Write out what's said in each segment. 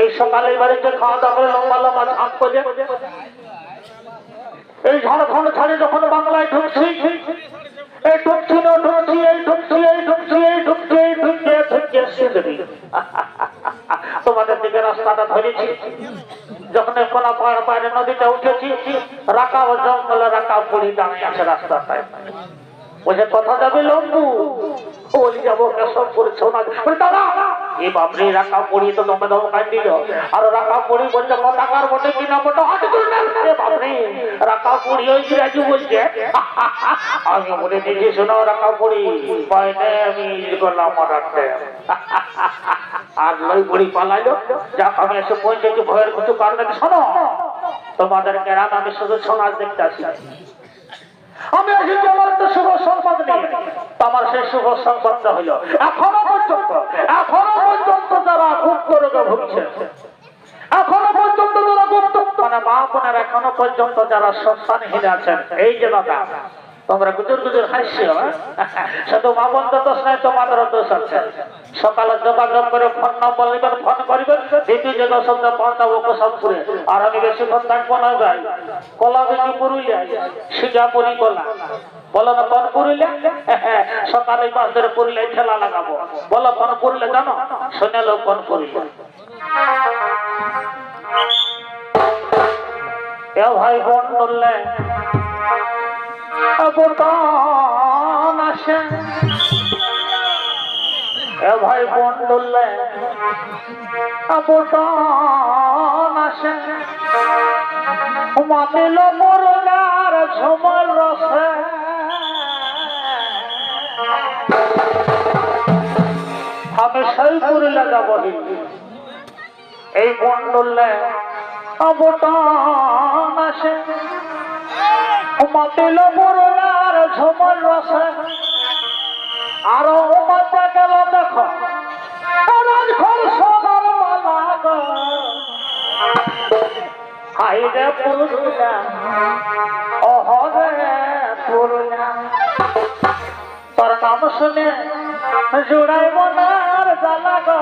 এই সকালে যে খাওয়া দাওয়া করে লম্বা লম্বা ঝাঁক করে, এই ঝাড়খণ্ড ছাড়ে যখন বাংলায় ঢুকছি, এই ঢুকছি না ঢুকছি, এই ঢুকছি এই ঢুকছি এই ঢুকছি, এই ঢুকছে। তোমাদের দিকে রাস্তাটা ধরেছি। যখন পাহাড় পাহাড়ে নদীতে উঠেছি রাখা ও জঙ্গলে রাখা পড়ি রাস্তা পায় রাস্তাটায় বলছে কথা যাবে, লম্বু। বলি, যাব করেছে দাদা এ বাপরে, রাখা পড়ি তো কাট দিল আর রাখা পড়ি কথাকার বটে বটে, হাত বাপরে, রাখা পড়ি ওই বলছে। আমি বলে শোনো, রাখা পড়ি। আমি রাখতে আর লই পড়ি পালাইলো। যাক, আমি এসে ভয়ের কিছু শোনো, তোমাদের আমি শুধু সোনার দেখতে আসি। আমি এসেছি আমার একটা শুভ সংবাদ নেই তো আমার সেই শুভ সংবাদটা হইল। এখনও এখনও পর্যন্ত যারা গুপ্ত রোগে ভুগছে, এখনও পর্যন্ত যারা গুপ্ত মানে মা বোনের এখনও পর্যন্ত যারা সন্তানহীন আছেন, এই যে দাদা তোমরা গুজুর গুজুর হাসছি শুধু মা বোন তো দোষ নাই তোমাদেরও দোষ আছে। সকালে যোগাযোগ করে ফোন নম্বর নেবেন, ফোন করিবেন, দ্বিতীয় যে দশ পৌঁছাবো কোসাদপুরে আর আমি বেশিক্ষণ থাকব না ভাই। কলা বেশি পুরুলিয়া সিঙ্গাপুরি কলা। বলো না, কোন পুরুলিয়া সকালে পাঁচ ধরে পুরুলিয়ায় ঠেলা লাগাবো। বলো, কোন পুরুলিয়া জানো? শুনে লো কোন পুরুলিয়া এ ভাই বোন বললে বোতাম আসে। এ ভাই বোন বললে বোতাম আসে মাতিল মরলার ঝুমর রসে। আমি সেই পুরুলিয়া যাব এই বোন বললে বোতাম আসে। মাতিল মরলার ঝুমর রসে। আরও মাতে গেল দেখো সোনার মালা গো। হাই রে পুরুলিয়া, ওহ রে পুরুলিয়া। তোর নাম শুনে জোড়াই মনার জ্বালা গো।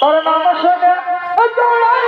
তোর নাম শুনে জোড়াই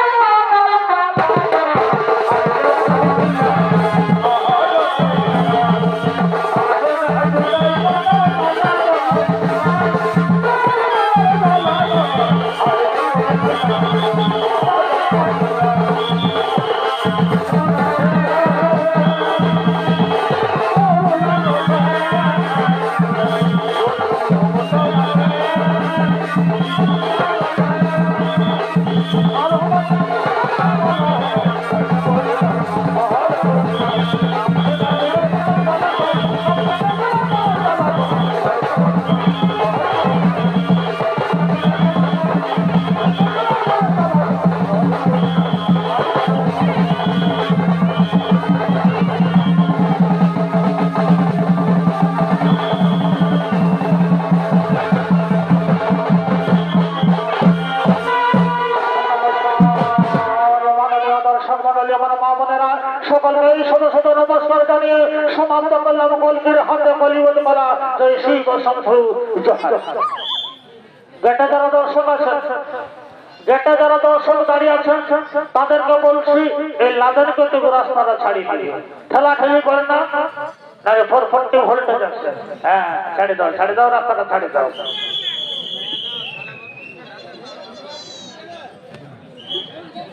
সমাপ্ত করলাম কলকির হাতে কলিবল মালা, জয় শ্রী শম্ভু গেটে যারা দর্শক আছেন গেটে যারা দর্শক দাঁড়িয়ে আছেন, তাদেরকে বলছি, এই লাদেন কেটে রাস্তাটা ছাড়ি দিয়ে ঠেলা ঠেলি করেন না নাহলে ফোর ফোরটি ভোল্টেজ আছে। হ্যাঁ ছাড়ি দাও ছাড়ি দাও, রাস্তাটা ছাড়ি দাও।